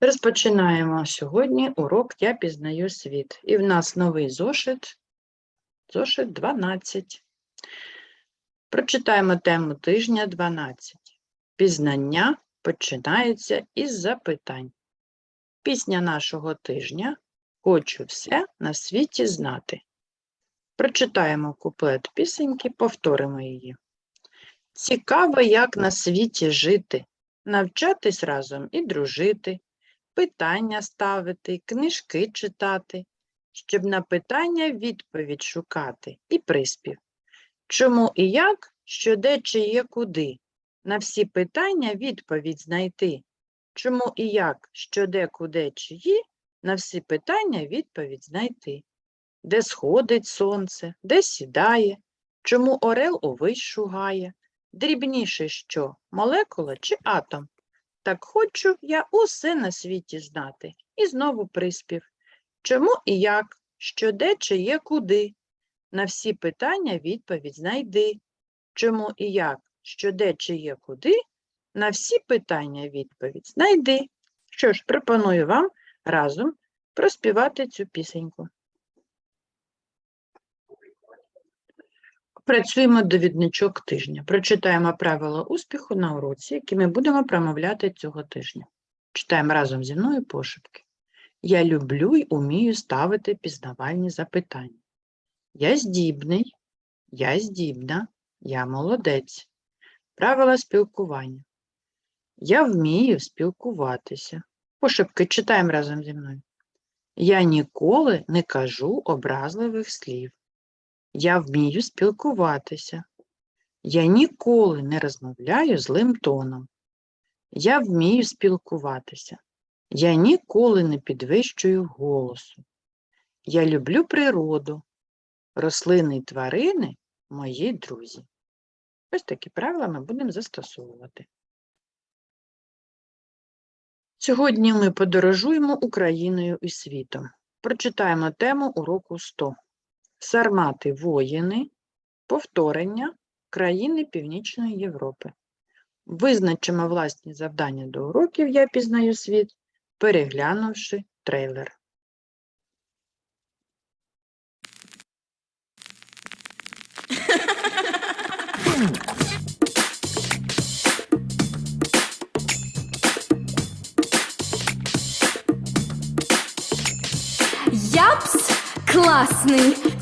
Розпочинаємо сьогодні урок Я пізнаю світ. І в нас новий зошит, зошит 12. Прочитаємо тему тижня 12. Пізнання починається із запитань. Пісня нашого тижня Хочу все на світі знати. Прочитаємо куплет пісеньки, повторимо її. Цікаво, як на світі жити, навчатись разом і дружити, питання ставити, книжки читати, щоб на питання відповідь шукати і приспів. Чому і як, що де чи є куди? На всі питання відповідь знайти. Чому і як, що де, куди, чи є, на всі питання відповідь знайти. Де сходить сонце, де сідає, чому орел увесь шугає, дрібніше що, молекула чи атом? Так хочу я усе на світі знати. І знову приспів. Чому і як, що де чи є куди? На всі питання відповідь знайди. Чому і як, що де чи є куди? На всі питання відповідь знайди. Що ж, пропоную вам разом проспівати цю пісеньку. Працюємо довідничок тижня. Прочитаємо правила успіху на уроці, які ми будемо промовляти цього тижня. Читаємо разом зі мною пошепки. Я люблю й умію ставити пізнавальні запитання. Я здібний, я здібна, я молодець. Правила спілкування. Я вмію спілкуватися. Пошепки читаємо разом зі мною. Я ніколи не кажу образливих слів. Я вмію спілкуватися. Я ніколи не розмовляю злим тоном. Я вмію спілкуватися. Я ніколи не підвищую голосу. Я люблю природу. Рослини й тварини мої друзі. Ось такі правила ми будемо застосовувати. Сьогодні ми подорожуємо Україною і світом. Прочитаємо тему уроку 100. Сармати воїни, повторення країни Північної Європи. Визначимо власні завдання до уроків Я пізнаю світ, переглянувши трейлер. Япс класний,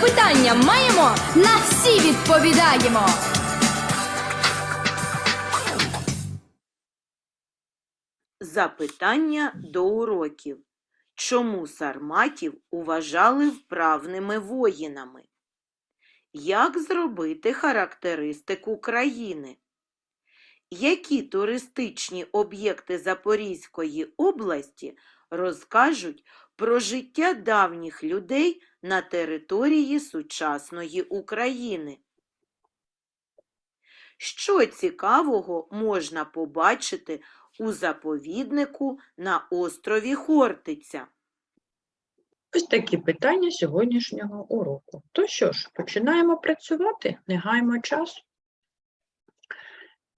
Запитання маємо, на всі відповідаємо. Запитання до уроків. Чому сарматів уважали вправними воїнами? Як зробити характеристику країни? Які туристичні об'єкти Запорізької області розкажуть про життя давніх людей на території сучасної України? Що цікавого можна побачити у заповіднику на острові Хортиця? Ось такі питання сьогоднішнього уроку. То що ж, починаємо працювати, не гаймо часу.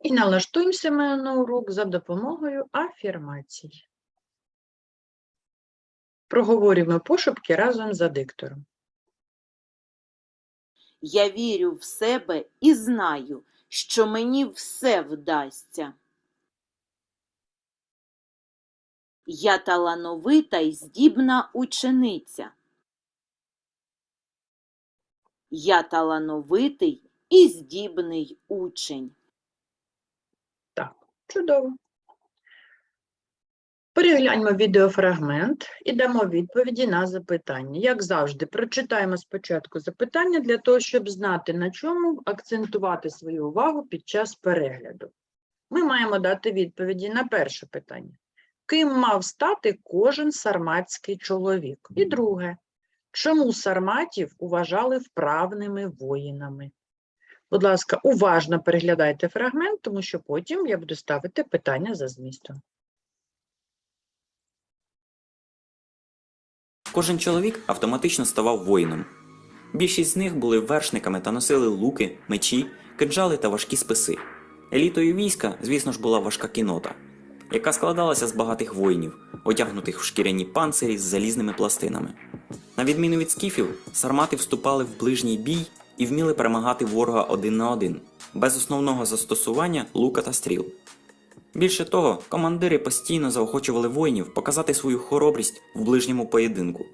І налаштуємося ми на урок за допомогою афірмацій. Проговорюємо пошепки разом за диктором. Я вірю в себе і знаю, що мені все вдасться. Я талановита й здібна учениця. Я талановитий і здібний учень. Так, чудово. Перегляньмо відеофрагмент і дамо відповіді на запитання. Як завжди, прочитаємо спочатку запитання для того, щоб знати, на чому акцентувати свою увагу під час перегляду. Ми маємо дати відповіді на перше питання. Ким мав стати кожен сарматський чоловік? І друге, чому сарматів уважали вправними воїнами? Будь ласка, уважно переглядайте фрагмент, тому що потім я буду ставити питання за змістом. Кожен чоловік автоматично ставав воїном. Більшість з них були вершниками та носили луки, мечі, кинджали та важкі списи. Елітою війська, звісно ж, була важка кінота, яка складалася з багатих воїнів, одягнутих в шкіряні панцирі з залізними пластинами. На відміну від скіфів, сармати вступали в ближній бій і вміли перемагати ворога один на один, без основного застосування лука та стріл. Більше того, командири постійно заохочували воїнів показати свою хоробрість в ближньому поєдинку.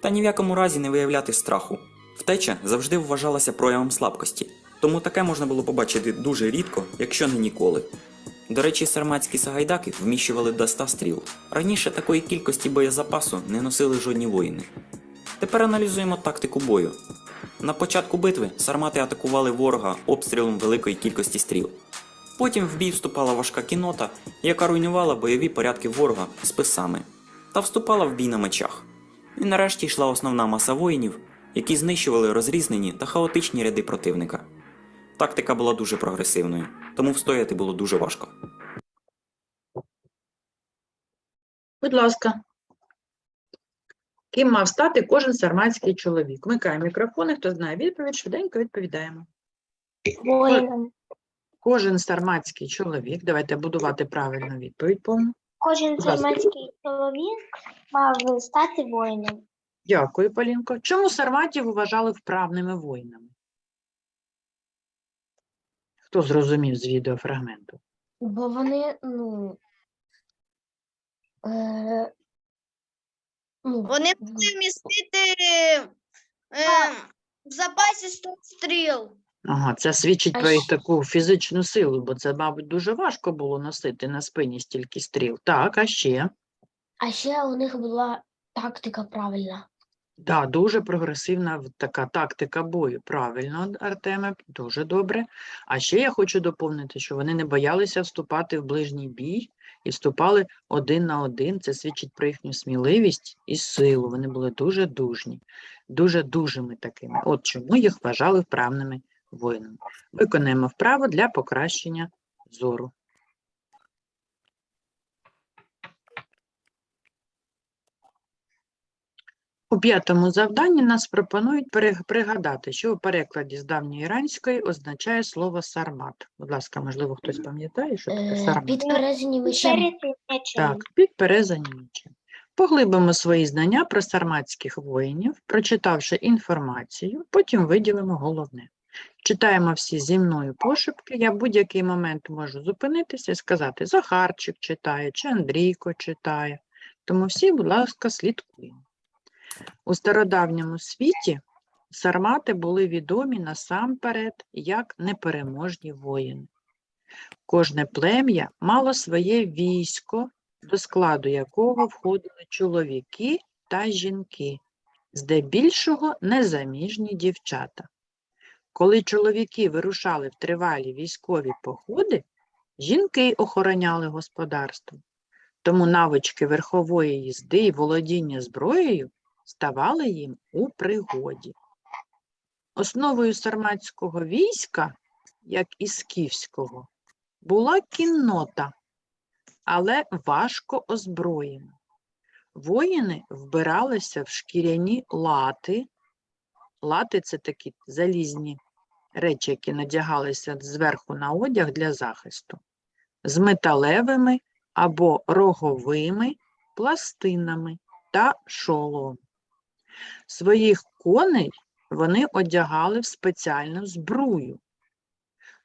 Та ні в якому разі не виявляти страху. Втеча завжди вважалася проявом слабкості, тому таке можна було побачити дуже рідко, якщо не ніколи. До речі, сарматські сагайдаки вміщували до 100 стріл. Раніше такої кількості боєзапасу не носили жодні воїни. Тепер аналізуємо тактику бою. На початку битви сармати атакували ворога обстрілом великої кількості стріл. Потім в бій вступала важка кінота, яка руйнувала бойові порядки ворога списами, та вступала в бій на мечах. І нарешті йшла основна маса воїнів, які знищували розрізнені та хаотичні ряди противника. Тактика була дуже прогресивною, тому встояти було дуже важко. Будь ласка. Ким мав стати кожен сарматський чоловік? Вмикаємо мікрофони, хто знає відповідь, швиденько відповідаємо. Воїном. Кожен сарматський чоловік, давайте будувати правильну відповідь повну. Кожен сарматський чоловік мав стати воїном. Дякую, Полінко. Чому сарматів вважали вправними воїнами? Хто зрозумів з відеофрагменту? Бо вони, ну. Е, ну, Вони могли вмістити е, в запасі 100 стріл. Ага, це свідчить про їх таку фізичну силу, бо це, мабуть, дуже важко було носити на спині стільки стріл. Так, а ще? А ще у них була тактика правильна. Да, дуже прогресивна така тактика бою. Правильно, Артеме, дуже добре. А ще я хочу доповнити, що вони не боялися вступати в ближній бій і вступали один на один. Це свідчить про їхню сміливість і силу. Вони були дуже дужні, дуже дужими такими. От чому їх вважали вправними воїнами. Виконаємо вправо для покращення зору. У п'ятому завданні нас пропонують пригадати, що у перекладі з давньоіранської означає слово сармат. Будь ласка, можливо, хтось пам'ятає, що таке Е, сармат? підперезані мечем. Так, підперезані мечем. Поглибимо свої знання про сарматських воїнів, прочитавши інформацію, потім виділимо головне. Читаємо всі зі мною пошепки. Я будь-який момент можу зупинитися і сказати, Захарчик читає, чи Андрійко читає. Тому всі, будь ласка, слідкуємо. У стародавньому світі сармати були відомі насамперед як непереможні воїни. Кожне плем'я мало своє військо, до складу якого входили чоловіки та жінки, здебільшого незаміжні дівчата. Коли чоловіки вирушали в тривалі військові походи, жінки охороняли господарство. Тому навички верхової їзди і володіння зброєю ставали їм у пригоді. Основою сарматського війська, як і скіфського, була кіннота, але важко озброєна. Воїни вбиралися в шкіряні лати. Лати це такі залізні речі, які надягалися зверху на одяг для захисту, з металевими або роговими пластинами та шолом. Своїх коней вони одягали в спеціальну збрую.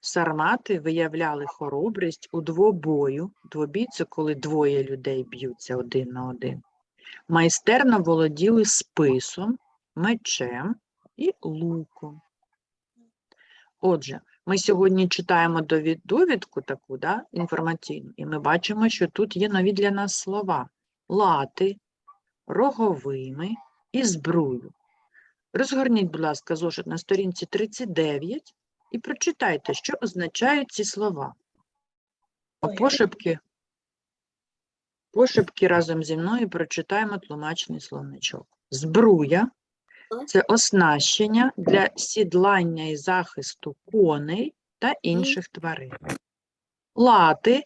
Сармати виявляли хоробрість у двобою. Двобій це коли двоє людей б'ються один на один. Майстерно володіли списом, мечем і луком. Отже, ми сьогодні читаємо довідку таку да, інформаційну, і ми бачимо, що тут є нові для нас слова: лати, роговими і збрую. Розгорніть, будь ласка, зошит на сторінці 39 і прочитайте, що означають ці слова. А Пошепки Пошепки разом зі мною прочитаємо тлумачний словничок. Збруя це оснащення для сідлання і захисту коней та інших тварин. Лати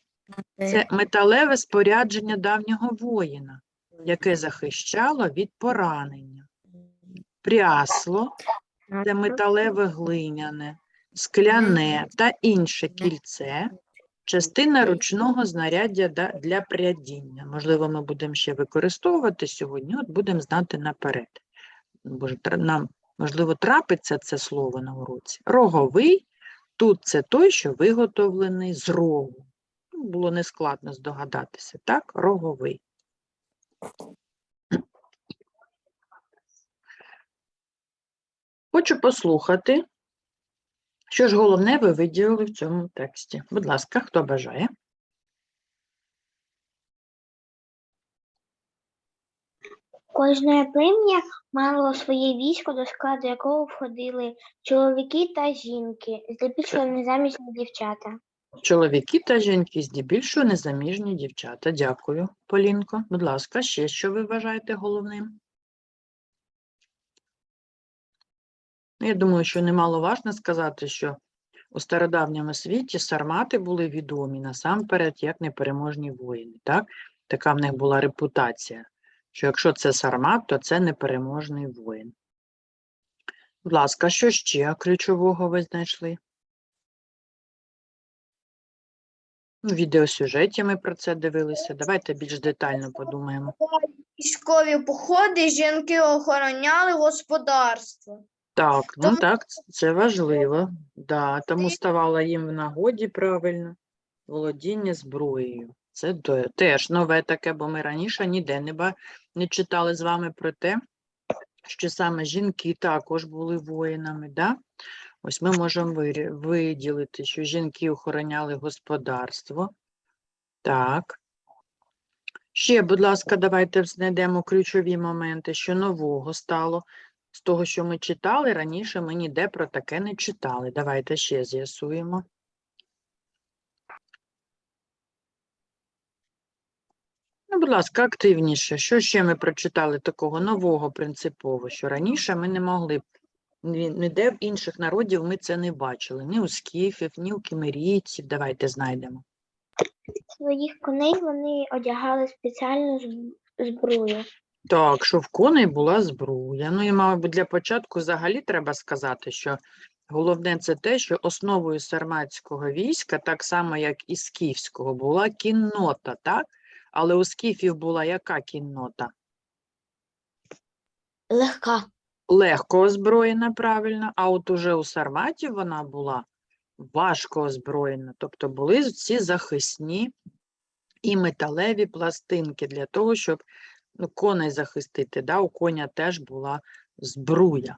це металеве спорядження давнього воїна, яке захищало від поранення. Прясло це металеве глиняне, скляне та інше кільце, частина ручного знаряддя для прядіння. Можливо, ми будемо ще використовувати сьогодні, от будемо знати наперед. Бо ж тра- нам, можливо, трапиться це слово на уроці. Роговий тут це той, що виготовлений з рогу. Ну, Було нескладно здогадатися, так? Роговий. Хочу послухати, що ж головне ви виділили в цьому тексті. Будь ласка, хто бажає? Кожне плем'я мало своє військо, до складу якого входили чоловіки та жінки, здебільшого незаміжні дівчата. Чоловіки та жінки, здебільшого незаміжні дівчата. Дякую, Полінко. Будь ласка, ще що ви вважаєте головним? Ну, Я думаю, що немаловажно сказати, що у стародавньому світі сармати були відомі насамперед як непереможні воїни. Так? Така в них була репутація, що якщо це сармат, то це непереможний воїн. Будь ласка, що ще ключового ви знайшли? У відеосюжеті ми про це дивилися. Давайте більш детально подумаємо. Військові походи жінки охороняли господарство. Так, ну Тому- так, це важливо. Да, тому ставало їм в нагоді правильно володіння зброєю. Це теж нове таке, бо ми раніше ніде не, ба- не читали з вами про те, що саме жінки також були воїнами. Да? Ось ми можемо виділити, що жінки охороняли господарство. Так. Ще, будь ласка, давайте знайдемо ключові моменти, що нового стало з того, що ми читали, раніше ми ніде про таке не читали. Давайте ще з'ясуємо. Ну, будь ласка, активніше. Що ще ми прочитали такого нового принципово, що раніше ми не могли б, ніде в інших народів ми це не бачили. Ні у скіфів, ні у кімерійців. Давайте знайдемо. Своїх коней вони одягали спеціальну зб- зброю. Так, що в коней була збруя. Ну і, мабуть, для початку взагалі треба сказати, що головне це те, що основою сарматського війська, так само як і скіфського, була кіннота, так? Але у скіфів була яка кіннота? Легка. Легко озброєна, правильно, а от уже у сарматів вона була важко озброєна, тобто були ці захисні і металеві пластинки для того, щоб ну, коней захистити. Да? У коня теж була збруя.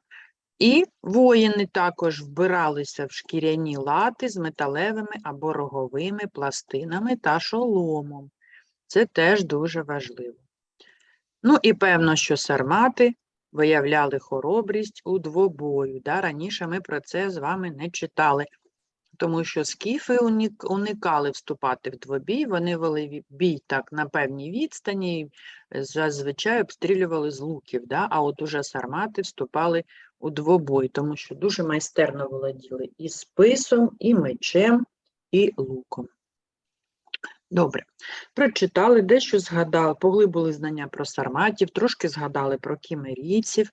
І воїни також вбиралися в шкіряні лати з металевими або роговими пластинами та шоломом. Це теж дуже важливо. Ну і певно, що сармати виявляли хоробрість у двобою. Да? Раніше ми про це з вами не читали, тому що скіфи уникали вступати в двобій, вони вели бій так на певній відстані, зазвичай обстрілювали з луків, да? а от уже сармати вступали у двобой, тому що дуже майстерно володіли і списом, і мечем, і луком. Добре, прочитали, дещо згадали, поглибили знання про сарматів, трошки згадали про кімерійців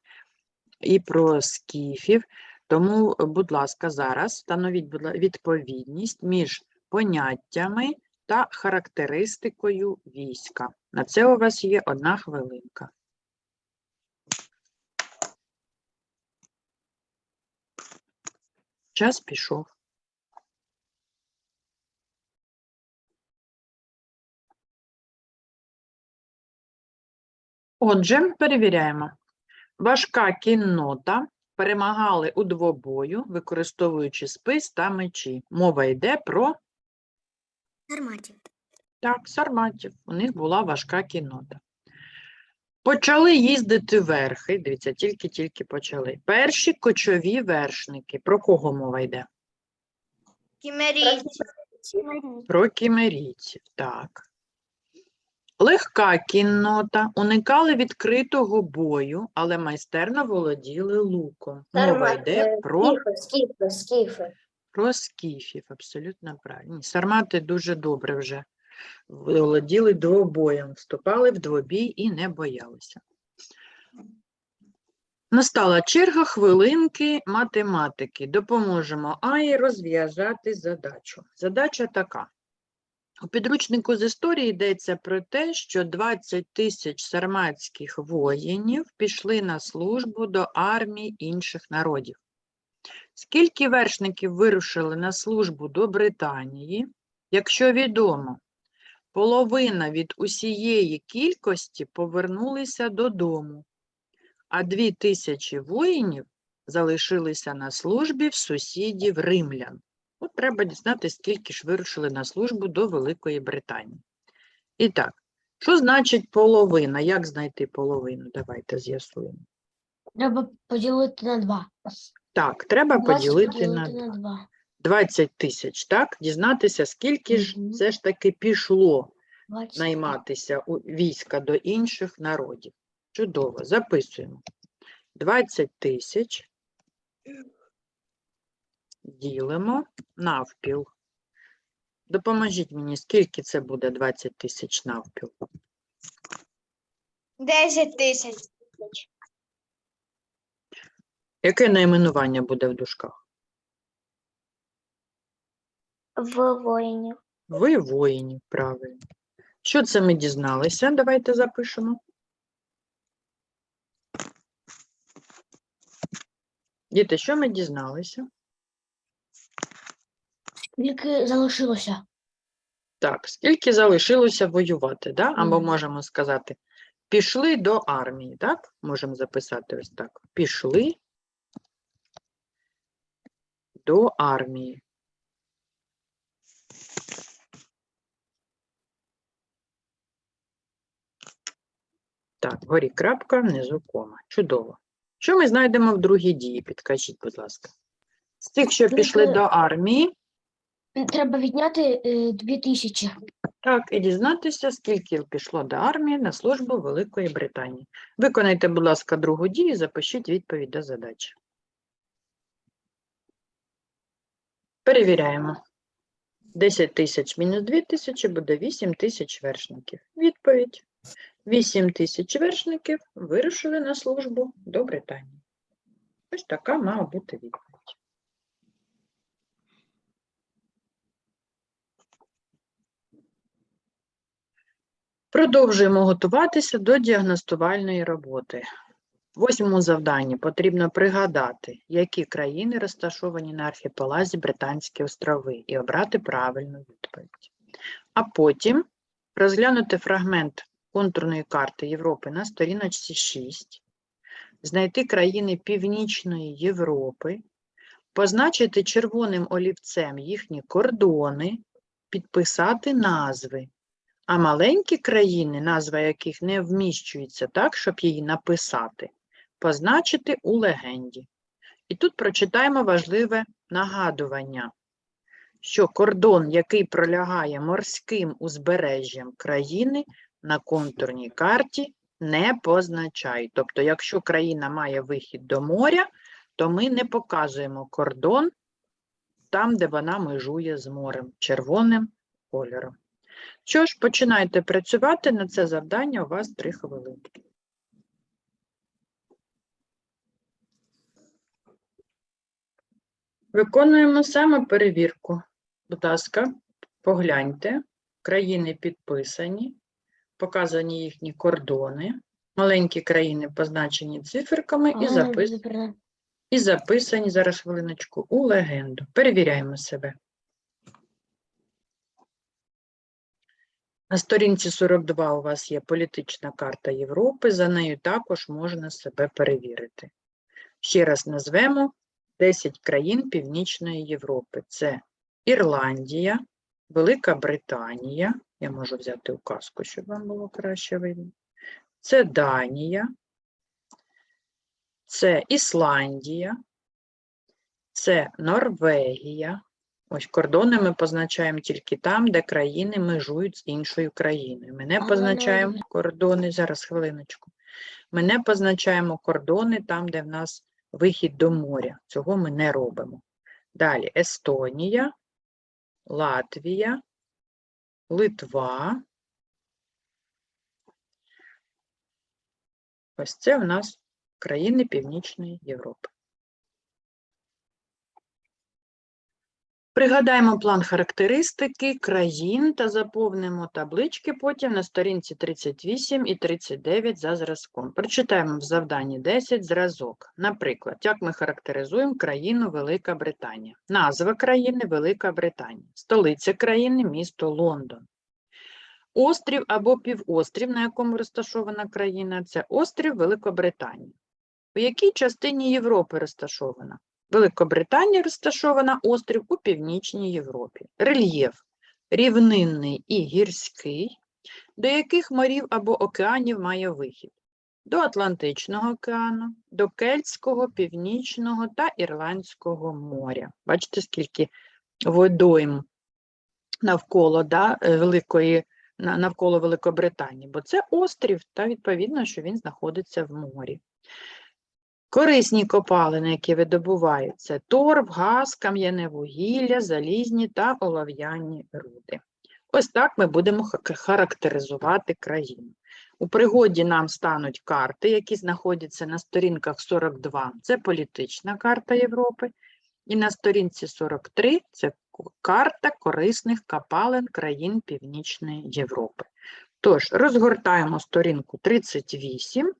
і про скіфів. Тому, будь ласка, зараз встановіть відповідність між поняттями та характеристикою війська. На це у вас є одна хвилинка. Час пішов. Отже, перевіряємо. Важка кіннота перемагали у двобою, використовуючи спис та мечі. Мова йде про Гарматів. так, сарматів. У них була важка кіннота. Почали їздити верхи. Дивіться, тільки-тільки почали. Перші кочові вершники. Про кого мова йде? Кімерійці. Про кімерійців, так. Легка кіннота, уникали відкритого бою, але майстерно володіли луком. Мова йде про, скіфи, скіфи. про скіфів, абсолютно правильно. Ні, Сармати дуже добре вже володіли двобоєм, вступали в двобій і не боялися. Настала черга хвилинки математики. Допоможемо Аї розв'язати задачу. Задача така. У підручнику з історії йдеться про те, що 20 тисяч сарматських воїнів пішли на службу до армій інших народів. Скільки вершників вирушили на службу до Британії, якщо відомо, половина від усієї кількості повернулися додому, а дві тисячі воїнів залишилися на службі в сусідів римлян. От треба дізнатися, скільки ж вирушили на службу до Великої Британії. І так, що значить половина? Як знайти половину? Давайте з'ясуємо. Треба поділити на два. Так, треба поділити на на два. два. 20 тисяч, так? Дізнатися, скільки ж Мгм. все ж таки пішло 20. найматися у війська до інших народів. Чудово, записуємо. 20 тисяч ділимо навпіл. Допоможіть мені, скільки це буде 20 тисяч навпіл? 10 тисяч. Яке найменування буде в дужках? В воїнів. Ви воїнів, правильно. Що це ми дізналися? Давайте запишемо. Діти, що ми дізналися? Скільки залишилося? Так, скільки залишилося воювати, да? Або можемо сказати, пішли до армії, так? Можемо записати ось так. Пішли до армії. Так, вгорі крапка, внизу кома. Чудово. Що ми знайдемо в другій дії? Підкажіть, будь ласка. З тих, що пішли до армії, Треба відняти е, дві тисячі. Так, і дізнатися, скільки пішло до армії на службу Великої Британії. Виконайте, будь ласка, другу дію і запишіть відповідь до задачі. Перевіряємо. 10 тисяч мінус 2 тисячі буде 8 тисяч вершників. Відповідь. 8 тисяч вершників вирушили на службу до Британії. Ось така мала бути відповідь. Продовжуємо готуватися до діагностувальної роботи. В восьмому завданні потрібно пригадати, які країни розташовані на архіпелазі Британські острови, і обрати правильну відповідь. А потім розглянути фрагмент контурної карти Європи на сторіночці 6, знайти країни Північної Європи, позначити червоним олівцем їхні кордони, підписати назви. А маленькі країни, назва яких не вміщується так, щоб її написати, позначити у легенді. І тут прочитаємо важливе нагадування, що кордон, який пролягає морським узбережжям країни, на контурній карті не позначають. Тобто, якщо країна має вихід до моря, то ми не показуємо кордон там, де вона межує з морем, червоним кольором. Що ж, починайте працювати на це завдання, у вас 3 хвилинки. Виконуємо саме перевірку. Будь ласка, погляньте, країни підписані, показані їхні кордони, маленькі країни позначені циферками і, запис... і записані, зараз хвилиночку, у легенду. Перевіряємо себе. На сторінці 42 у вас є політична карта Європи, за нею також можна себе перевірити. Ще раз назвемо 10 країн Північної Європи. Це Ірландія, Велика Британія, я можу взяти указку, щоб вам було краще видно. Це Данія, це Ісландія, це Норвегія, Ось кордони ми позначаємо тільки там, де країни межують з іншою країною. Ми не позначаємо кордони, зараз хвилиночку. Ми не позначаємо кордони там, де в нас вихід до моря. Цього ми не робимо. Далі Естонія, Латвія, Литва. Ось це в нас країни Північної Європи. Пригадаємо план характеристики країн та заповнимо таблички потім на сторінці 38 і 39 за зразком. Прочитаємо в завданні 10 зразок. Наприклад, як ми характеризуємо країну Велика Британія. Назва країни Велика Британія. Столиця країни місто Лондон. Острів або півострів, на якому розташована країна, це острів Великобританія. У якій частині Європи розташована? Великобританія розташована острів у Північній Європі. Рельєф рівнинний і гірський, до яких морів або океанів має вихід? До Атлантичного океану, до Кельтського, Північного та Ірландського моря. Бачите, скільки водойм навколо да, великої, навколо Великобританії, бо це острів, та відповідно, що він знаходиться в морі. Корисні копалини, які видобуваються, торф, газ, кам'яне вугілля, залізні та олов'яні руди. Ось так ми будемо характеризувати країну. У пригоді нам стануть карти, які знаходяться на сторінках 42. Це політична карта Європи. І на сторінці 43 це карта корисних копалин країн Північної Європи. Тож, розгортаємо сторінку 38.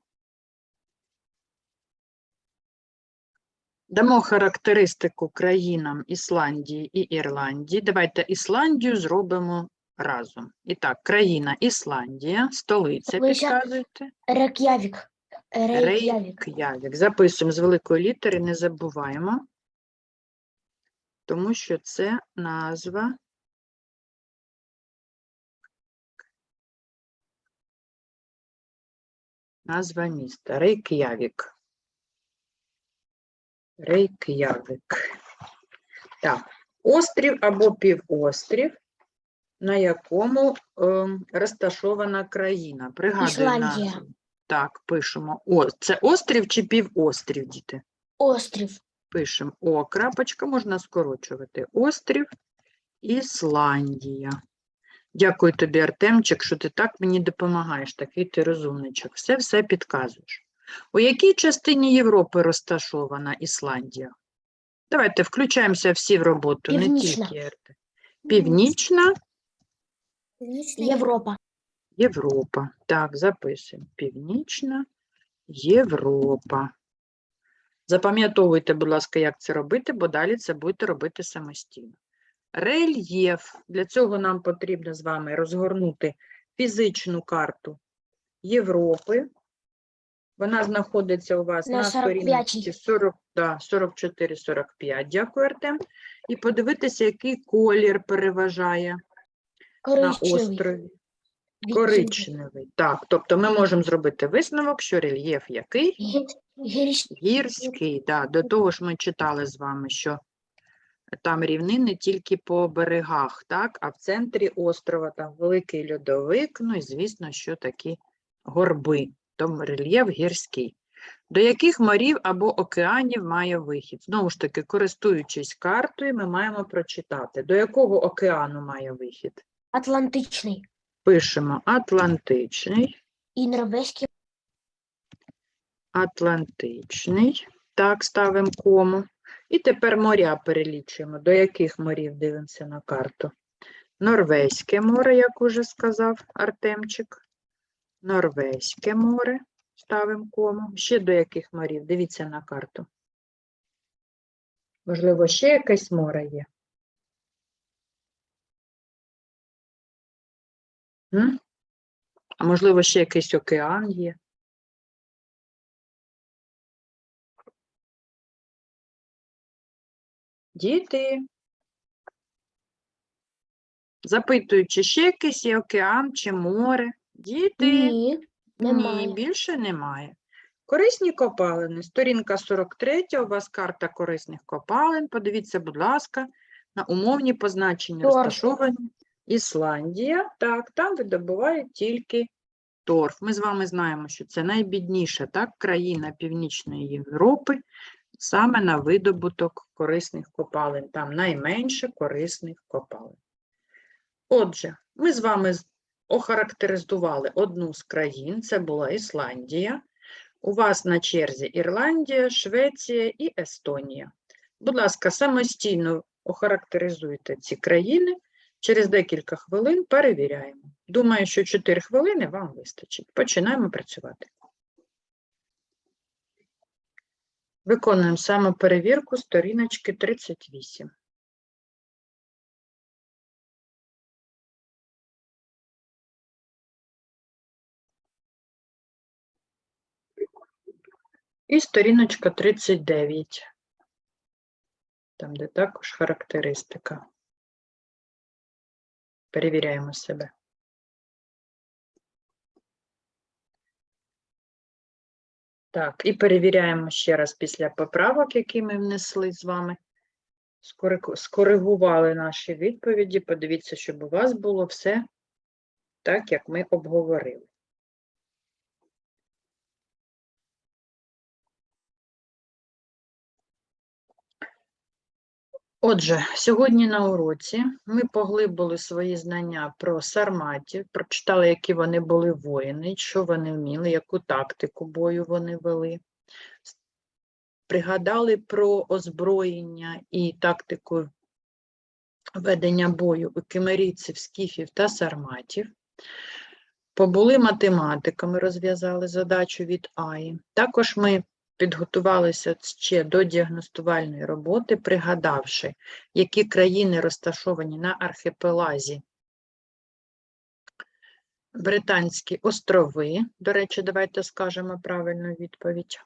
Дамо характеристику країнам Ісландії і Ірландії. Давайте Ісландію зробимо разом. І так, країна Ісландія, столиця. Рейк'явік. Рейк'явік. Рейк'явік. Записуємо з великої літери, не забуваємо, тому що це назва назва міста. Рейк'явік. Рейк'явік. Так, острів або півострів, на якому ем, розташована країна. Пригадую Ісландія. Так, пишемо. О, це острів чи півострів, діти? Острів. Пишемо О, крапочка, можна скорочувати. Острів Ісландія. Дякую тобі, Артемчик, що ти так мені допомагаєш, такий ти розумничок. Все все підказуєш. У якій частині Європи розташована Ісландія? Давайте включаємося всі в роботу, не тільки РТ. Північна Європа. Європа. Так, записуємо. Північна Європа. Запам'ятовуйте, будь ласка, як це робити, бо далі це будете робити самостійно. Рельєф. Для цього нам потрібно з вами розгорнути фізичну карту Європи. Вона знаходиться у вас На на, сторінці 40, да, 44-45. Дякую, Артем. І подивитися, який колір переважає на острові. Коричневий. Так, тобто ми можемо зробити висновок, що рельєф який? Гірський. Гірський. Да. До того ж ми читали з вами, що там рівнини тільки по берегах, так? а в центрі острова там великий льодовик, ну і звісно, що такі горби, тому рельєф гірський. До яких морів або океанів має вихід? Знову ж таки, користуючись картою, ми маємо прочитати, до якого океану має вихід. Атлантичний. Пишемо Атлантичний, І Норвезький. Атлантичний. Так, ставимо кому. І тепер моря перелічуємо. До яких морів дивимося на карту? Норвезьке море, як уже сказав Артемчик. Норвезьке море. Ставимо кому. Ще до яких морів? Дивіться на карту. Можливо, ще якесь море є? М? А можливо, ще якийсь океан є? Діти. Запитую, чи ще якийсь є океан чи море? Діти. Ні. Немає. Ні, більше немає. Корисні копалини. Сторінка 43, у вас карта корисних копалин. Подивіться, будь ласка, На умовні позначення Торф. розташовані Ісландія. Так, там видобувають тільки торф. Ми з вами знаємо, що це найбідніша так, країна Північної Європи саме на видобуток корисних копалин. Там найменше корисних копалин. Отже, ми з вами охарактеризували одну з країн, це була Ісландія. У вас на черзі Ірландія, Швеція і Естонія. Будь ласка, самостійно охарактеризуйте ці країни. Через декілька хвилин перевіряємо. Думаю, що 4 хвилини вам вистачить. Починаємо працювати. Виконуємо самоперевірку сторіночки 38. І сторіночка 39. Там, де також характеристика. Перевіряємо себе. Так, і перевіряємо ще раз після поправок, які ми внесли з вами. Скоригували наші відповіді. Подивіться, щоб у вас було все так, як ми обговорили. Отже, сьогодні на уроці ми поглибили свої знання про сарматів, прочитали, які вони були воїни, що вони вміли, яку тактику бою вони вели. Пригадали про озброєння і тактику ведення бою у кимерійців, скіфів та сарматів. Побули математиками, розв'язали задачу від АІ. Також ми підготувалися ще до діагностувальної роботи, пригадавши, які країни розташовані на архіпелазі Британські острови. До речі, давайте скажемо правильну відповідь.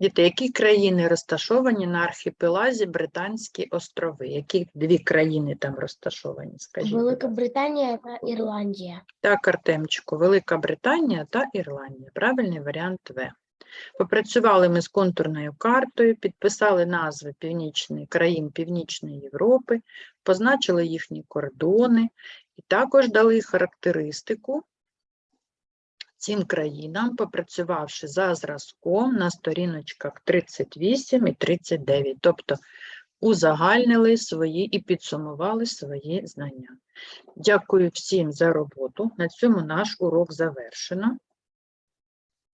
Діти, які країни розташовані на архіпелазі Британські острови? Які дві країни там розташовані? Скажіть, Велика. Британія та Ірландія. Так, Артемчику, Велика Британія та Ірландія. Правильний варіант В. Попрацювали ми з контурною картою, підписали назви північної, країн Північної Європи, позначили їхні кордони і також дали характеристику цим країнам, попрацювавши за зразком на сторіночках 38 і 39. Тобто узагальнили свої і підсумували свої знання. Дякую всім за роботу. На цьому наш урок завершено.